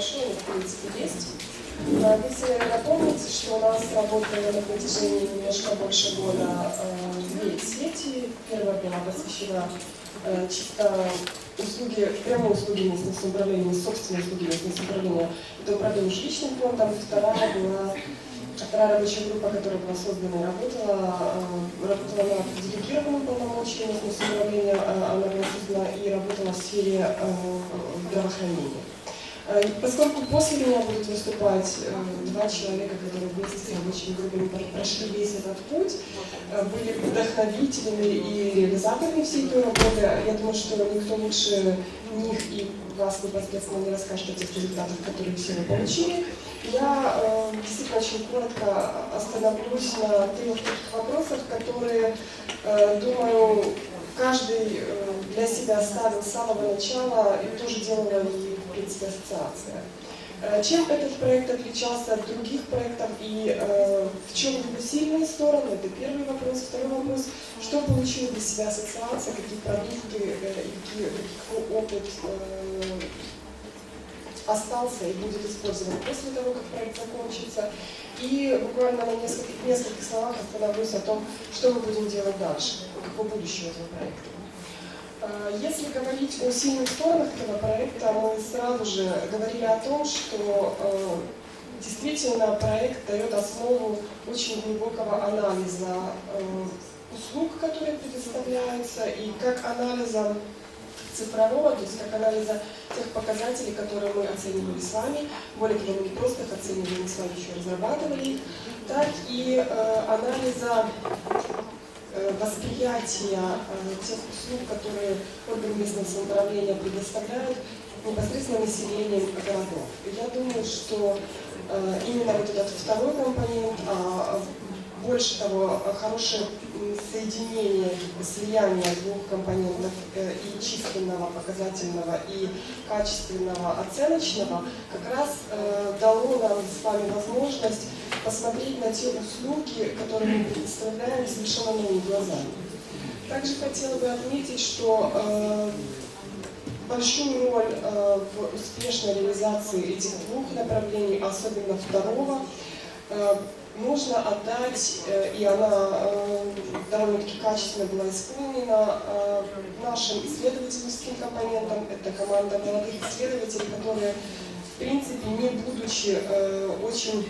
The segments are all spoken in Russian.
большое, но в принципе есть. А, Если напомнить, что у нас работали на протяжении немножко больше года э, две сети. Первая была посвящена э, чисто услуги, прямой услуги местного самоуправления, собственные услуги местного самоуправления. Это управление жилищным фондом. Вторая была Вторая рабочая группа, которая была создана и работала, э, работала на делегированном полномочии местного самоуправления, э, она была создана и работала в сфере э, здравоохранения. Э, Поскольку после меня будут выступать э, два человека, которые вместе с рабочими группами пр- прошли весь этот путь, э, были вдохновителями и реализаторами всей той работы, я думаю, что никто лучше них и вас непосредственно не расскажет о тех результатах, которые все вы получили. Я э, действительно очень коротко остановлюсь на трех таких вопросах, которые, э, думаю, каждый э, для себя ставил с самого начала и тоже делала и, в принципе, ассоциация. Э, Чем этот проект отличался от других проектов и э, в чем его сильные стороны? Это первый вопрос. Второй вопрос. Что получила для себя ассоциация, какие продукты э, какие, какой опыт э, остался и будет использован после того, как проект закончится. И буквально на нескольких, нескольких словах остановлюсь о том, что мы будем делать дальше, какое будущее этого проекта. Э, Если говорить о сильных сторонах этого проекта, мы сразу же говорили о том, что э, действительно проект дает основу очень глубокого анализа э, услуг, которые предоставляются, и как анализа цифрового, то есть как анализа тех показателей, которые мы оценивали с вами. Более того, мы не просто их оценивали, мы с вами еще разрабатывали их, так и э, анализа восприятия э, тех услуг, которые органы местного самоуправления предоставляют непосредственно населением городов. Я думаю, что э, именно вот этот второй компонент, а больше того, хорошее м, соединение, слияние двух компонентов э, и численного показательного, и качественного оценочного, как раз э, дало нам с вами возможность посмотреть на те услуги, которые мы предоставляем совершенно новыми глазами. Также хотела бы отметить, что э, большую роль в успешной реализации этих двух направлений, особенно второго, нужно отдать, и она довольно-таки качественно была исполнена э, нашим исследовательским компонентам. Это команда молодых исследователей, которые, в принципе, не будучи э, очень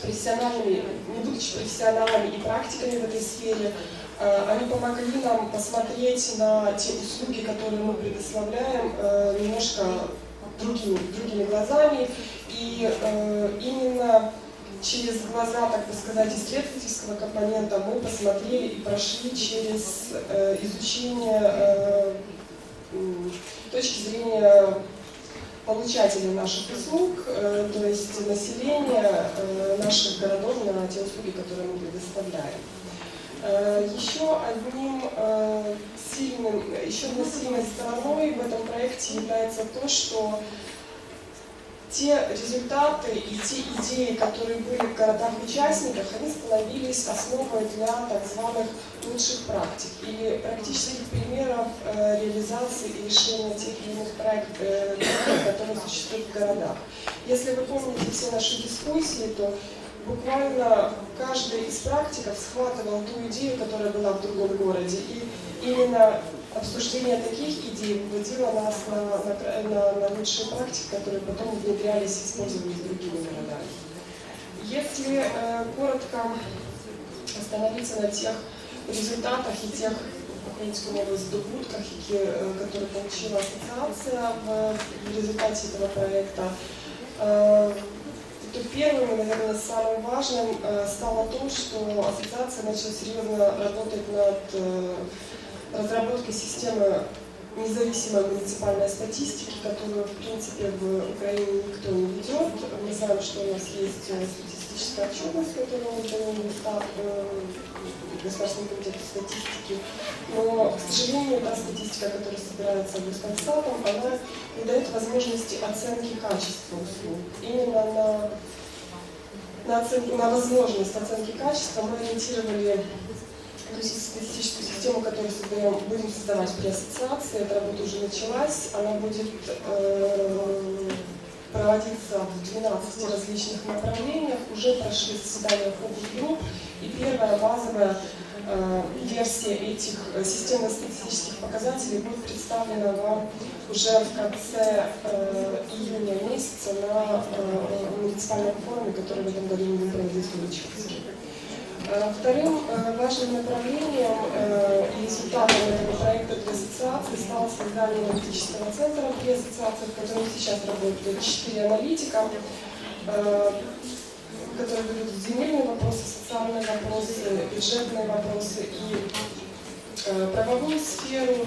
профессиональными, не будучи профессионалами и практиками в этой сфере, э, они помогли нам посмотреть на те услуги, которые мы предоставляем, немножко другими, другими глазами. И именно через глаза, так бы сказать, исследовательского компонента мы посмотрели и прошли через э, изучение э, точки зрения получателей наших услуг, э, то есть населения э, наших городов на те услуги, которые мы предоставляем. Э, Еще одним э, сильным, еще одной сильной стороной в этом проекте является то, что те результаты и те идеи, которые были в городах-участниках, они становились основой для так званых лучших практик или практических примеров э, реализации и решения тех или иных э, проектов, которые существуют в городах. Если вы помните все наши дискуссии, то буквально каждый из практиков схватывал ту идею, которая была в другом городе, и именно обсуждение таких идей выводило нас на, на, на, на лучшие практики, которые потом внедрялись и использовались другими городами. Если э, коротко остановиться на тех результатах и тех українську мову здобутках, які, е, которые получила ассоциация в, в результате этого проекта, э, то первым наверное, самым важным э, стало то, что ассоциация начала серьезно работать над э, разработкой системы независимой муниципальной статистики, которую, в принципе, в Украине никто не ведет. Мы знаем, что у нас есть э, статистическая отчетность, которую Госстат, э, Государственный комитет статистики. Но, к сожалению, та статистика, которая собирается Госстатом, она не дает возможности оценки качества услуг. Именно на, на, оценку, на возможность оценки качества мы ориентировали статистическую систему, которую создаем, будем создавать при ассоциации. Эта работа уже началась. Она будет э, проводиться в 12 различных направлениях. Уже прошли заседания фокус-групп, и первая базовая э, версия этих э, системно-статистических показателей будет представлена вам уже в конце э, июня месяца на э, муниципальном форуме, который в этом году мы будем проводить в Ильичевске. Э, вторым э, важным направлением э, и результатом этого проекта для ассоциации стало создание аналитического центра при ассоциации, в котором сейчас работают четыре аналитика, которые ведут земельные вопросы, социальные вопросы, бюджетные вопросы и правовую сферу,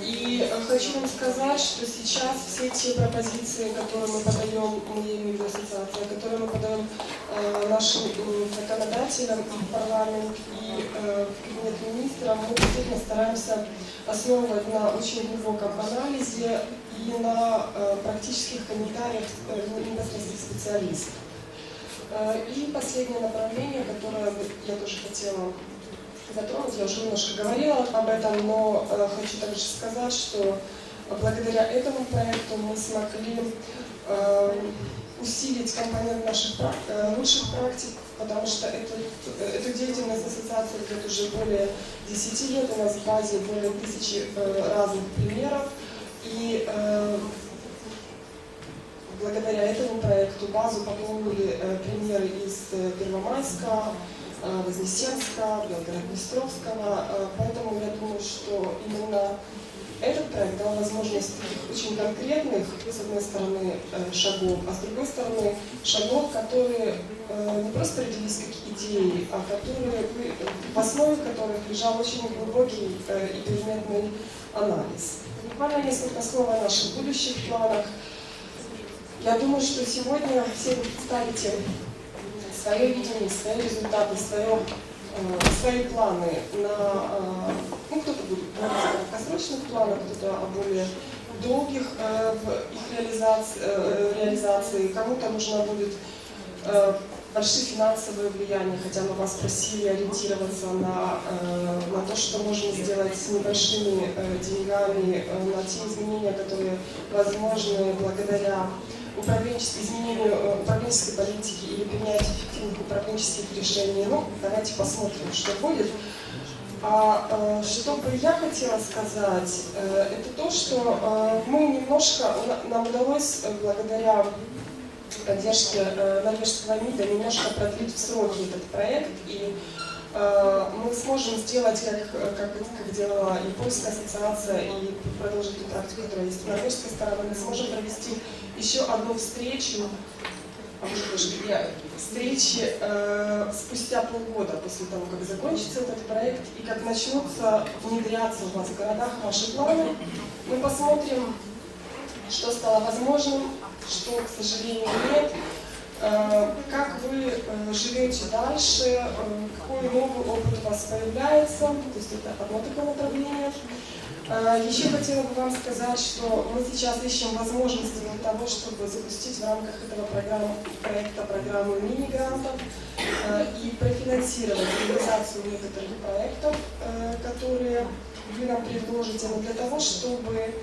и э, хочу вам сказать, что сейчас все те пропозиции, которые мы подаем, мы имею в виду ассоциация, которые мы подаем э, нашим э, законодателям в парламент, и э, в кабинет министра, мы действительно стараемся основывать на очень глубоком анализе и на э, практических комментариях э, непосредственно специалистов. Э, и последнее направление, которое я тоже хотела затронуть. Я уже немножко говорила об этом, но э, хочу также сказать, что благодаря этому проекту мы смогли э, усилить компонент наших э, лучших практик, потому что эту, эту деятельность ассоциации идет уже более 10 лет, у нас в базе более тысячи э, разных примеров, и э, благодаря этому проекту базу пополнили примеры из Первомайска, Вознесенска, Белгород-Днестровского. Э, поэтому я думаю, что именно этот проект дал возможность очень конкретных, с одной стороны, э, шагов, а с другой стороны, шагов, которые не просто родились как идеи, а которые, в основе которых лежал очень глубокий и предметный анализ. Буквально несколько слов о наших будущих планах. Я думаю, что сегодня все вы представите свое видение, свои результаты, свое, э, свои планы на, э, ну, кто-то будет говорить краткосрочных планах, кто-то о более долгих э, в их реализации, реализации. кому-то нужно будет большие финансовые влияния, хотя мы вас просили ориентироваться на, на то, что можно сделать с небольшими деньгами, на те изменения, которые возможны благодаря управленческому изменению э, управленческой политики или принятию эффективных управленческих решений. Ну, давайте посмотрим, что будет. А э, что бы я хотела сказать, э, это то, что мы немножко, нам удалось благодаря поддержке норвежского МИДа немножко продлить в сроки этот проект, и мы сможем сделать, как, как, как делала и польская ассоциация, и продолжить ту практику, которая есть с норвежской стороны, мы сможем провести еще одну встречу, а может даже я, встречи э, спустя полгода после того, как закончится этот проект и как начнутся внедряться у вас в городах ваши планы, мы посмотрим, что стало возможным, что, к сожалению, нет, э, как вы э, живете дальше, э, какой новый опыт у вас появляется, то есть это одно такое направление. Еще хотела бы вам сказать, что мы сейчас ищем возможности для того, чтобы запустить в рамках этого программы, проекта программу мини-грантов и профинансировать реализацию некоторых проектов, которые вы нам предложите, но для того, чтобы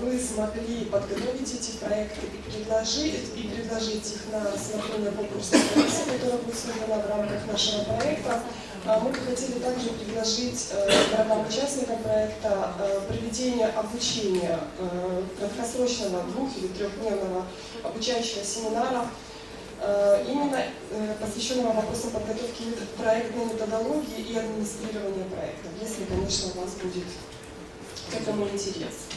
вы смогли подготовить эти проекты и предложить, и предложить их на рассмотрение конкурсной комиссии, которая будет создана в рамках нашего проекта, а мы бы хотели также предложить э, городам-участникам проекта э, проведение обучения э, краткосрочного двух- или трехдневного обучающего семинара, именно посвященного вопросам подготовки проектной методологии и администрирования проекта, если, конечно, у вас будет к этому интерес.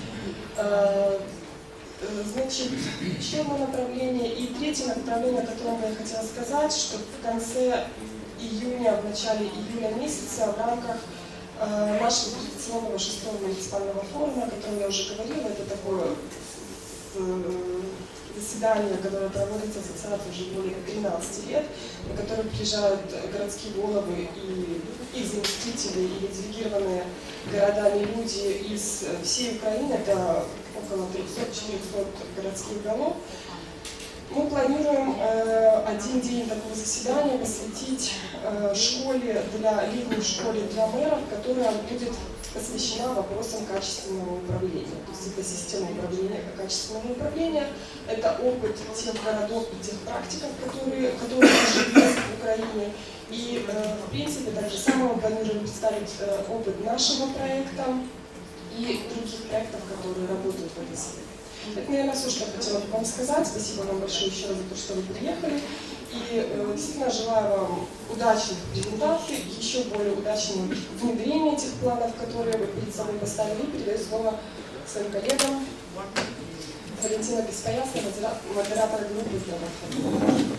Значит, еще одно направление. И третье направление, о котором я хотела сказать, что в конце июня, в начале июля месяца в рамках э, нашего традиционного шестого муниципального форума, о котором я уже говорила, это такое э, заседание, которое проводится ассоциацией уже более 13 лет, на приезжают городские головы и их заместители или делегированные городами люди из всей Украины, это около 300-400 городских голов, мы планируем э, один день такого заседания посвятить э, школе для летней школе для мэров, которая будет посвящена вопросам качественного управления. То есть это система управления качественного управления, это опыт тех городов и тех практиков, которые, которые уже в Украине. И, э, в принципе, также само мы планируем представить э, опыт нашего проекта и других проектов, которые работают в этой сфере. Это, наверное, все, что я хотела бы вам сказать. Спасибо вам большое еще раз за то, что вы приехали. И э, действительно желаю вам удачных презентаций, еще более удачного внедрения этих планов, которые вы перед собой поставили. Передаю слово своим коллегам. Валентина Бескоясна, модератор группы здравоохранения.